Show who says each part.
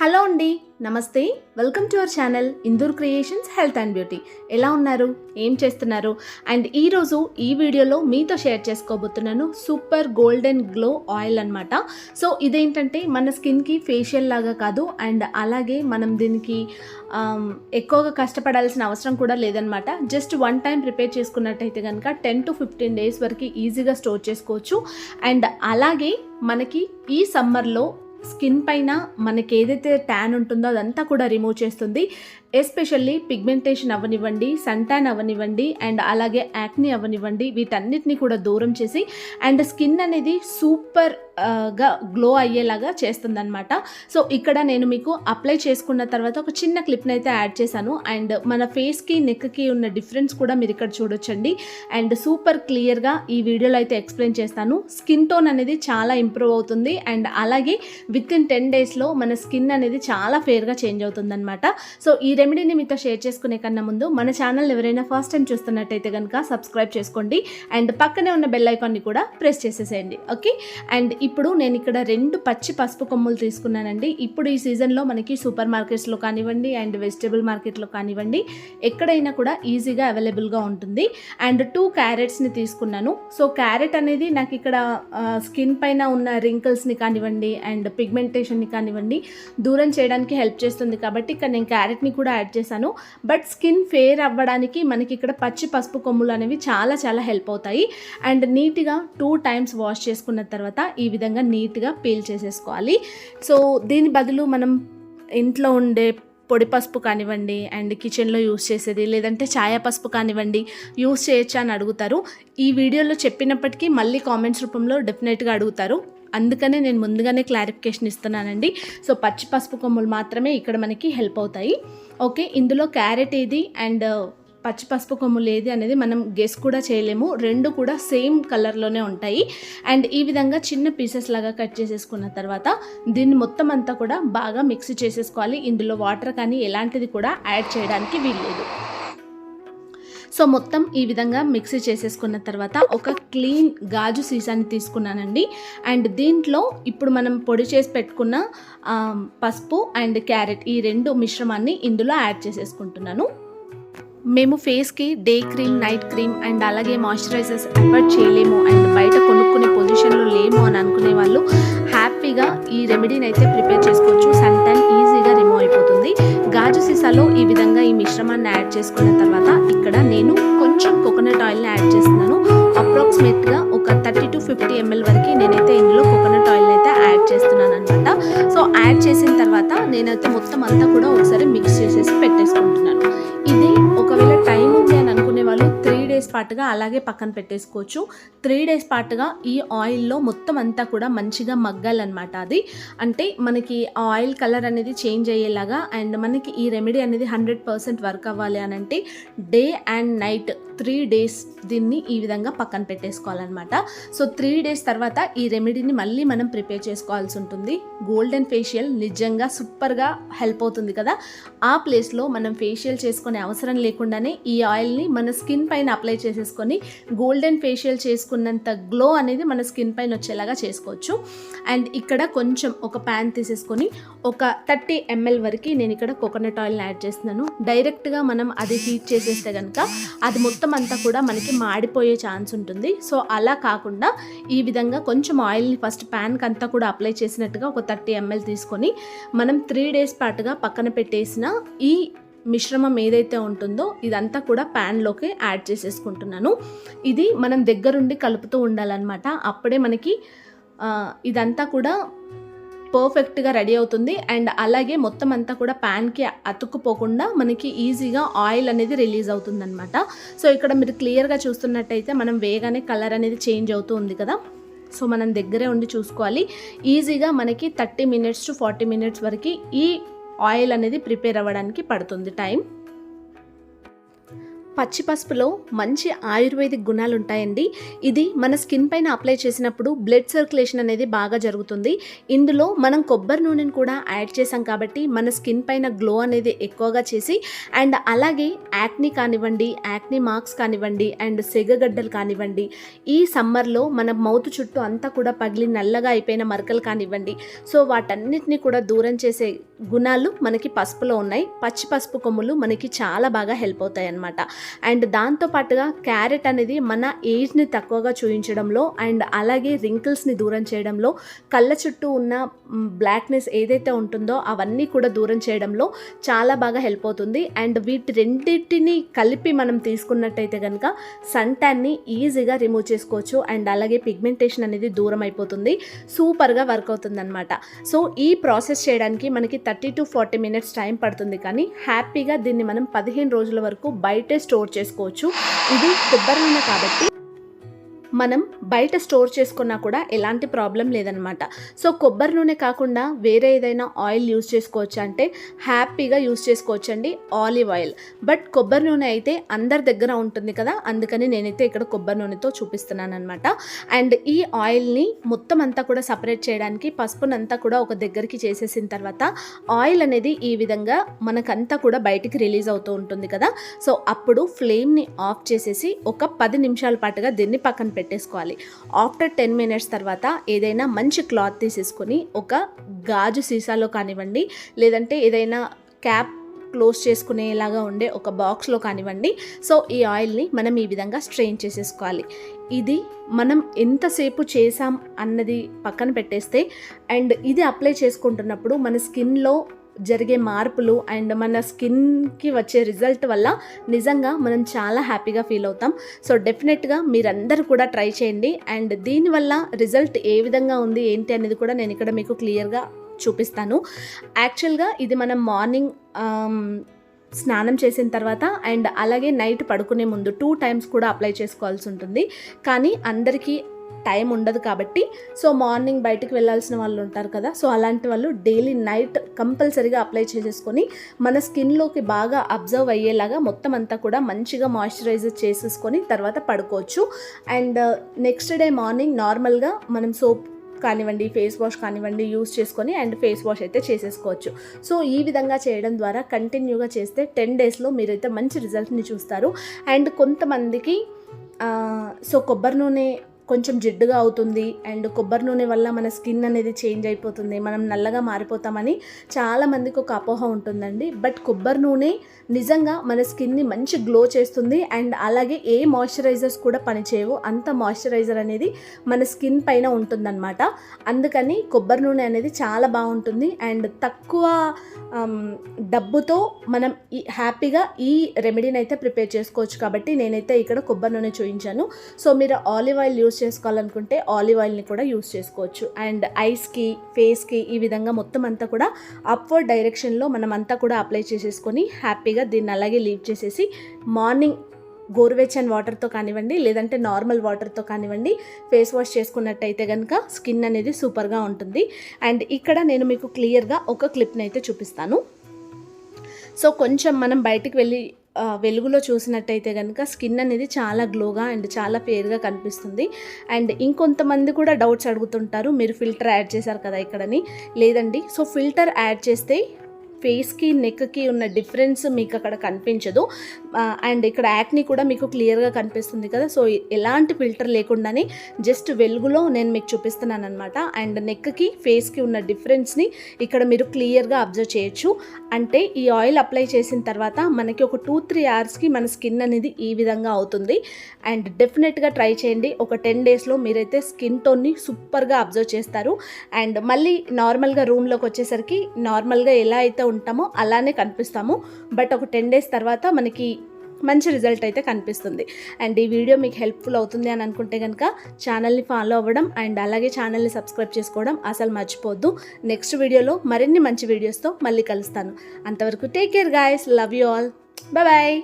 Speaker 1: Hello అండి నమస్తే. Welcome to our channel Indur creations health and beauty. ఎలా ఉన్నారు? ఏం చేస్తున్నారు? అండ్ ఈరోజు ఈ వీడియోలో మీతో షేర్ చేసుకోబోతున్నాను సూపర్ గోల్డెన్ గ్లో ఆయిల్ అనమాట సో ఇదేంటంటే మన స్కిన్కి ఫేషియల్ లాగా కాదు అండ్ అలాగే మనం దీనికి ఎక్కువగా కష్టపడాల్సిన అవసరం కూడా లేదనమాట జస్ట్ వన్ టైం ప్రిపేర్ చేసుకున్నట్టయితే కనుక టెన్ టు ఫిఫ్టీన్ డేస్ వరకు ఈజీగా స్టోర్ చేసుకోవచ్చు. అండ్ అలాగే మనకి ఈ సమ్మర్లో స్కిన్ పైన మనకి ఏదైతే ట్యాన్ ఉంటుందో అదంతా కూడా రిమూవ్ చేస్తుంది. ఎస్పెషల్లీ పిగ్మెంటేషన్ అవ్వనివ్వండి సన్టాన్ అవనివ్వండి అవ్వనివ్వండి అండ్ అలాగే యాక్ని అవ్వనివ్వండి వీటన్నిటిని కూడా దూరం చేసి అండ్ స్కిన్ అనేది సూపర్గా గ్లో అయ్యేలాగా చేస్తుందన్నమాట. సో ఇక్కడ నేను మీకు అప్లై చేసుకున్న తర్వాత ఒక చిన్న క్లిప్ని అయితే యాడ్ చేశాను. అండ్ మన ఫేస్కి నెక్కి ఉన్న డిఫరెన్స్ కూడా మీరు ఇక్కడ చూడొచ్చండి. అండ్ సూపర్ క్లియర్గా ఈ వీడియోలో అయితే ఎక్స్ప్లెయిన్ చేస్తాను. స్కిన్ టోన్ అనేది చాలా ఇంప్రూవ్ అవుతుంది. అండ్ అలాగే విత్ ఇన్ టెన్ డేస్లో మన స్కిన్ అనేది చాలా ఫేర్గా చేంజ్ అవుతుందన్నమాట. సో ఈ రెమెడీని మీతో షేర్ చేసుకునే కన్నా ముందు మన ఛానల్ ఎవరైనా ఫస్ట్ టైం చూస్తున్నట్టయితే కనుక సబ్స్క్రైబ్ చేసుకోండి. అండ్ పక్కనే ఉన్న బెల్ ఐకాన్ని కూడా ప్రెస్ చేసేసేయండి. ఓకే అండ్ ఇప్పుడు నేను ఇక్కడ రెండు పచ్చి పసుపు కొమ్ములు తీసుకున్నానండి. ఇప్పుడు ఈ సీజన్లో మనకి సూపర్ మార్కెట్స్లో కానివ్వండి అండ్ వెజిటేబుల్ మార్కెట్లో కానివ్వండి ఎక్కడైనా కూడా ఈజీగా అవైలబుల్గా ఉంటుంది. అండ్ టూ క్యారెట్స్ని తీసుకున్నాను. సో క్యారెట్ అనేది నాకు ఇక్కడ స్కిన్ పైన ఉన్న రింకిల్స్ని కానివ్వండి అండ్ పిగ్మెంటేషన్ని కానివ్వండి దూరం చేయడానికి హెల్ప్ చేస్తుంది కాబట్టి ఇక్కడ నేను క్యారెట్ని కూడా యాడ్ చేశాను. బట్ స్కిన్ ఫేర్ అవ్వడానికి మనకి ఇక్కడ పచ్చి పసుపు కొమ్ములు అనేవి చాలా చాలా హెల్ప్ అవుతాయి. అండ్ నీట్గా టూ టైమ్స్ వాష్ చేసుకున్న తర్వాత ఈ విధంగా నీట్గా పీల్ చేసేసుకోవాలి. సో దీని బదులు మనం ఇంట్లో ఉండే పొడి పసుపు కానివ్వండి అండ్ కిచెన్లో యూస్ చేసేది లేదంటే ఛాయ పసుపు కానివ్వండి యూస్ చేయొచ్చా అని అడుగుతారు. ఈ వీడియోలో చెప్పినప్పటికీ మళ్ళీ కామెంట్స్ రూపంలో డెఫినెట్గా అడుగుతారు. అందుకనే నేను ముందుగానే క్లారిఫికేషన్ ఇస్తున్నానండి. సో పచ్చి పసుపు కొమ్ములు మాత్రమే ఇక్కడ మనకి హెల్ప్ అవుతాయి. ఓకే ఇందులో క్యారెట్ ఏది? అండ్ uh, పచ్చి పసుపు కొమ్ములు ఏది అనేది మనం గెస్ కూడా చేయలేము. రెండు కూడా సేమ్ కలర్లోనే ఉంటాయి. అండ్ ఈ విధంగా చిన్న పీసెస్ లాగా కట్ చేసేసుకున్న తర్వాత దీన్ని మొత్తం అంతా కూడా బాగా మిక్స్ చేసేసుకోవాలి. ఇందులో వాటర్ కానీ ఎలాంటిది కూడా యాడ్ చేయడానికి వీల్లేదు. సో మొత్తం ఈ విధంగా మిక్సీ చేసేసుకున్న తర్వాత ఒక క్లీన్ గాజు సీసాని తీసుకున్నానండి. అండ్ దీంట్లో ఇప్పుడు మనం పొడి చేసి పెట్టుకున్న పసుపు అండ్ క్యారెట్ ఈ రెండు మిశ్రమాన్ని ఇందులో యాడ్ చేసేసుకుంటున్నాను. మేము ఫేస్కి day cream night cream and అలాగే మాయిశ్చరైజర్స్ అవాయిడ్ చేయలేము అండ్ బయట కొనుక్కునే పొజిషన్లో లేము అని అనుకునే వాళ్ళు హ్యాపీగా ఈ రెమెడీని అయితే ప్రిపేర్ చేసుకోవచ్చు మసాలాలో ఈ విధంగా ఈ మిశ్రమాన్ని యాడ్ చేసుకున్న తర్వాత ఇక్కడ నేను కొంచెం కోకోనట్ ఆయిల్ని యాడ్ చేస్తున్నాను. అప్రాక్సిమేట్గా ఒక థర్టీ టు ఫిఫ్టీ ఎంఎల్ వరకు నేనైతే ఇందులో కోకోనట్ ఆయిల్ అయితే యాడ్ చేస్తున్నాను అనమాట సో యాడ్ చేసిన తర్వాత నేనైతే మొత్తం అంతా కూడా ఒకసారి మిక్స్ చేసేసి పెట్టేసుకుంటున్నాను. ఇది ఒకవేళ పాటుగా అలాగే పక్కన పెట్టేసుకోవచ్చు. త్రీ డేస్ పాటుగా ఈ ఆయిల్లో మొత్తం అంతా కూడా మంచిగా మగ్గాలన్నమాట అది. అంటే మనకి ఆయిల్ కలర్ అనేది చేంజ్ అయ్యేలాగా అండ్ మనకి ఈ రెమెడీ అనేది హండ్రెడ్ పర్సెంట్ వర్క్ అవ్వాలి అని అంటే day and night three days దీన్ని ఈ విధంగా పక్కన పెట్టేసుకోవాలన్నమాట. సో త్రీ డేస్ తర్వాత ఈ రెమెడీని మళ్ళీ మనం ప్రిపేర్ చేసుకోవాల్సి ఉంటుంది. గోల్డెన్ ఫేషియల్ నిజంగా సూపర్గా హెల్ప్ అవుతుంది కదా. ఆ ప్లేస్లో మనం ఫేషియల్ చేసుకునే అవసరం లేకుండానే ఈ ఆయిల్ని మన స్కిన్ పైన అప్లై చేసేసుకొని గోల్డెన్ ఫేషియల్ చేసుకున్నంత గ్లో అనేది మన స్కిన్ పైన వచ్చేలాగా చేసుకోవచ్చు. అండ్ ఇక్కడ కొంచెం ఒక ప్యాన్ తీసేసుకొని ఒక థర్టీ ఎంఎల్ వరకు నేను ఇక్కడ కోకోనట్ ఆయిల్ని యాడ్ చేస్తున్నాను. డైరెక్ట్గా మనం అది హీట్ చేసేస్తే కనుక అది మొత్తం అంతా కూడా మనకి మాడిపోయే ఛాన్స్ ఉంటుంది. సో అలా కాకుండా ఈ విధంగా కొంచెం ఆయిల్ని ఫస్ట్ ప్యాన్కి అంతా కూడా అప్లై చేసినట్టుగా ఒక థర్టీ ఎంఎల్ తీసుకొని మనం త్రీ డేస్ పాటుగా పక్కన పెట్టేసిన ఈ మిశ్రమం ఏదైతే ఉంటుందో ఇదంతా కూడా ప్యాన్లోకి యాడ్ చేసేసుకుంటున్నాను. ఇది మనం దగ్గరుండి కలుపుతూ ఉండాలన్నమాట. అప్పుడే మనకి ఇదంతా కూడా పర్ఫెక్ట్గా రెడీ అవుతుంది. అండ్ అలాగే మొత్తం అంతా కూడా ప్యాన్కి అతుక్కుపోకుండా మనకి ఈజీగా ఆయిల్ అనేది రిలీజ్ అవుతుంది అనమాట సో ఇక్కడ మీరు క్లియర్గా చూస్తున్నట్టయితే మనం వేగానే కలర్ అనేది చేంజ్ అవుతూ ఉంది కదా. సో మనం దగ్గరే ఉండి చూసుకోవాలి. ఈజీగా మనకి thirty minutes to forty minutes వరకు ఈ ఆయిల్ అనేది ప్రిపేర్ అవ్వడానికి పడుతుంది టైం పచ్చి పసుపులో మంచి ఆయుర్వేదిక్ గుణాలు ఉంటాయండి ఇది మన స్కిన్ పైన అప్లై చేసినప్పుడు బ్లడ్ సర్క్యులేషన్ అనేది బాగా జరుగుతుంది. ఇందులో మనం కొబ్బరి నూనెను కూడా యాడ్ చేసాం కాబట్టి మన స్కిన్ పైన గ్లో అనేది ఎక్కువగా చేసి అండ్ అలాగే యాక్ని కానివ్వండి యాక్ని మార్క్స్ కానివ్వండి అండ్ సెగగడ్డలు కానివ్వండి ఈ సమ్మర్లో మన మౌత్ చుట్టూ అంతా కూడా పగిలి నల్లగా అయిపోయిన మరకలు కానివ్వండి. సో వాటన్నిటిని కూడా దూరం చేసే గుణాలు మనకి పసుపులో ఉన్నాయి. పచ్చి పసుపు కొమ్ములు మనకి చాలా బాగా హెల్ప్ అవుతాయి అన్నమాట అండ్ దాంతోపాటుగా క్యారెట్ అనేది మన ఏజ్ని తక్కువగా చూపించడంలో అండ్ అలాగే రింకిల్స్ని దూరం చేయడంలో కళ్ళ చుట్టూ ఉన్న బ్లాక్నెస్ ఏదైతే ఉంటుందో అవన్నీ కూడా దూరం చేయడంలో చాలా బాగా హెల్ప్ అవుతుంది. అండ్ వీటి రెండింటిని కలిపి మనం తీసుకున్నట్టయితే కనుక సన్ ట్యాన్ని ఈజీగా రిమూవ్ చేసుకోవచ్చు. అండ్ అలాగే పిగ్మెంటేషన్ అనేది దూరం అయిపోతుంది. సూపర్గా వర్క్ అవుతుంది అనమాట సో ఈ ప్రాసెస్ చేయడానికి మనకి thirty to forty minutes time పడుతుంది కానీ హ్యాపీగా దీన్ని మనం పదిహేను రోజుల వరకు బయటే స్టోర్ చేసుకోవచ్చు. ఇది కొబ్బరి నూనె కాబట్టి మనం బయట స్టోర్ చేసుకున్నా కూడా ఎలాంటి ప్రాబ్లం లేదనమాట సో కొబ్బరి నూనె కాకుండా వేరే ఏదైనా ఆయిల్ యూజ్ చేసుకోవచ్చు అంటే హ్యాపీగా యూస్ చేసుకోవచ్చండి ఆలివ్ ఆయిల్. బట్ కొబ్బరి నూనె అయితే అందరి దగ్గర ఉంటుంది కదా అందుకని నేనైతే ఇక్కడ కొబ్బరి నూనెతో చూపిస్తున్నాను అనమాట అండ్ ఈ ఆయిల్ని మొత్తం అంతా కూడా సపరేట్ చేయడానికి పసుపునంతా కూడా ఒక దగ్గరికి చేసేసిన తర్వాత ఆయిల్ అనేది ఈ విధంగా మనకంతా కూడా బయటికి రిలీజ్ అవుతూ ఉంటుంది కదా. సో అప్పుడు ఫ్లేమ్ని ఆఫ్ చేసేసి ఒక పది నిమిషాల పాటుగా దీన్ని పక్కన పెట్టేసుకోవాలి. ఆఫ్టర్ టెన్ మినిట్స్ తర్వాత ఏదైనా మంచి క్లాత్ తీసేసుకొని ఒక గాజు సీసాలో కానివ్వండి లేదంటే ఏదైనా క్యాప్ క్లోజ్ చేసుకునేలాగా ఉండే ఒక బాక్స్లో కానివ్వండి. సో ఈ ఆయిల్ని మనం ఈ విధంగా స్ట్రెయిన్ చేసేసుకోవాలి. ఇది మనం ఎంతసేపు చేసాం అన్నది పక్కన పెట్టేస్తే అండ్ ఇది అప్లై చేసుకుంటున్నప్పుడు మన స్కిన్లో జరిగే మార్పులు అండ్ మన స్కిన్కి వచ్చే రిజల్ట్ వల్ల నిజంగా మనం చాలా హ్యాపీగా ఫీల్ అవుతాం. సో డెఫినెట్గా మీరందరూ కూడా ట్రై చేయండి. అండ్ దీనివల్ల రిజల్ట్ ఏ విధంగా ఉంది ఏంటి అనేది కూడా నేను ఇక్కడ మీకు క్లియర్గా చూపిస్తాను. యాక్చువల్గా ఇది మనం మార్నింగ్ స్నానం చేసిన తర్వాత అండ్ అలాగే నైట్ పడుకునే ముందు టూ టైమ్స్ కూడా అప్లై చేసుకోవాల్సి ఉంటుంది. కానీ అందరికీ టైం ఉండదు కాబట్టి సో మార్నింగ్ బయటికి వెళ్ళాల్సిన వాళ్ళు ఉంటారు కదా సో అలాంటి వాళ్ళు డైలీ నైట్ కంపల్సరీగా అప్లై చేసేసుకొని మన స్కిన్లోకి బాగా అబ్జర్వ్ అయ్యేలాగా మొత్తం అంతా కూడా మంచిగా మాయిశ్చరైజర్ చేసేసుకొని తర్వాత పడుకోవచ్చు. And uh, next day morning నార్మల్గా మనం సోప్ కానివ్వండి ఫేస్ వాష్ కానివ్వండి యూస్ చేసుకొని అండ్ ఫేస్ వాష్ అయితే చేసేసుకోవచ్చు. సో ఈ విధంగా చేయడం ద్వారా కంటిన్యూగా చేస్తే టెన్ డేస్లో మీరైతే మంచి రిజల్ట్ని చూస్తారు. అండ్ కొంతమందికి సో కొబ్బరి నూనె కొంచెం జిడ్డుగా అవుతుంది అండ్ కొబ్బరి నూనె వల్ల మన స్కిన్ అనేది చేంజ్ అయిపోతుంది మనం నల్లగా మారిపోతామని చాలామందికి ఒక అపోహ ఉంటుందండి. బట్ కొబ్బరి నూనె నిజంగా మన స్కిన్ని మంచి గ్లో చేస్తుంది అండ్ అలాగే ఏ మాయిశ్చరైజర్స్ కూడా పనిచేయవు. అంత మాయిశ్చరైజర్ అనేది మన స్కిన్ పైన ఉంటుందన్నమాట. అందుకని కొబ్బరి నూనె అనేది చాలా బాగుంటుంది అండ్ తక్కువ డబ్బుతో మనం ఈ హ్యాపీగా ఈ రెమెడీని అయితే ప్రిపేర్ చేసుకోవచ్చు. కాబట్టి నేనైతే ఇక్కడ కొబ్బరి నూనె చూపించాను సో మీరు ఆలివ్ ఆయిల్ యూస్ చేసుకోవాలనుకుంటే ఆలివ్ ఆయిల్ని కూడా యూస్ చేసుకోవచ్చు. అండ్ ఐస్కి ఫేస్కి ఈ విధంగా మొత్తం అంతా కూడా అప్వర్డ్ డైరెక్షన్లో మనం అంతా కూడా అప్లై చేసేసుకొని హ్యాపీగా దీన్ని అలాగే లీవ్ చేసేసి మార్నింగ్ గోరువెచ్చని వాటర్తో కానివ్వండి లేదంటే నార్మల్ వాటర్తో కానివ్వండి ఫేస్ వాష్ చేసుకున్నట్టయితే కనుక స్కిన్ అనేది సూపర్గా ఉంటుంది. అండ్ ఇక్కడ నేను మీకు క్లియర్గా ఒక క్లిప్ని అయితే చూపిస్తాను. సో కొంచెం మనం బయటికి వెళ్ళి వెలుగులో చూసినట్టయితే కనుక స్కిన్ అనేది చాలా గ్లోగా అండ్ చాలా ఫేర్గా కనిపిస్తుంది. అండ్ ఇంకొంతమంది కూడా డౌట్స్ అడుగుతుంటారు మీరు ఫిల్టర్ యాడ్ చేశారు కదా ఇక్కడని. లేదండి. సో ఫిల్టర్ యాడ్ చేస్తే ఫేస్కి నెక్కి ఉన్న డిఫరెన్స్ మీకు అక్కడ కనిపించదు అండ్ ఇక్కడ యాక్ని కూడా మీకు క్లియర్గా కనిపిస్తుంది కదా. సో ఎలాంటి ఫిల్టర్ లేకుండానే జస్ట్ వెలుగులో నేను మీకు చూపిస్తున్నాను అనమాట అండ్ నెక్కి ఫేస్కి ఉన్న డిఫరెన్స్ని ఇక్కడ మీరు క్లియర్గా అబ్జర్వ్ చేయొచ్చు. అంటే ఈ ఆయిల్ అప్లై చేసిన తర్వాత మనకి ఒక టూ త్రీ అవర్స్కి మన స్కిన్ అనేది ఈ విధంగా అవుతుంది. అండ్ డెఫినెట్గా ట్రై చేయండి. ఒక టెన్ డేస్లో మీరైతే స్కిన్ టోన్ని సూపర్గా అబ్జర్వ్ చేస్తారు. అండ్ మళ్ళీ నార్మల్గా రూమ్లోకి వచ్చేసరికి నార్మల్గా ఎలా అయితే ఉంటామో అలానే కనిపిస్తాము. బట్ ఒక టెన్ డేస్ తర్వాత మనకి మంచి రిజల్ట్ అయితే కనిపిస్తుంది. అండ్ ఈ వీడియో మీకు హెల్ప్ఫుల్ అవుతుంది అని అనుకుంటే కనుక ఛానల్ని ఫాలో అవ్వడం అండ్ అలాగే ఛానల్ని సబ్స్క్రైబ్ చేసుకోవడం అసలు మర్చిపోద్దు నెక్స్ట్ వీడియోలో మరిన్ని మంచి వీడియోస్తో మళ్ళీ కలుస్తాను. అంతవరకు take care guys. Love you all. Bye.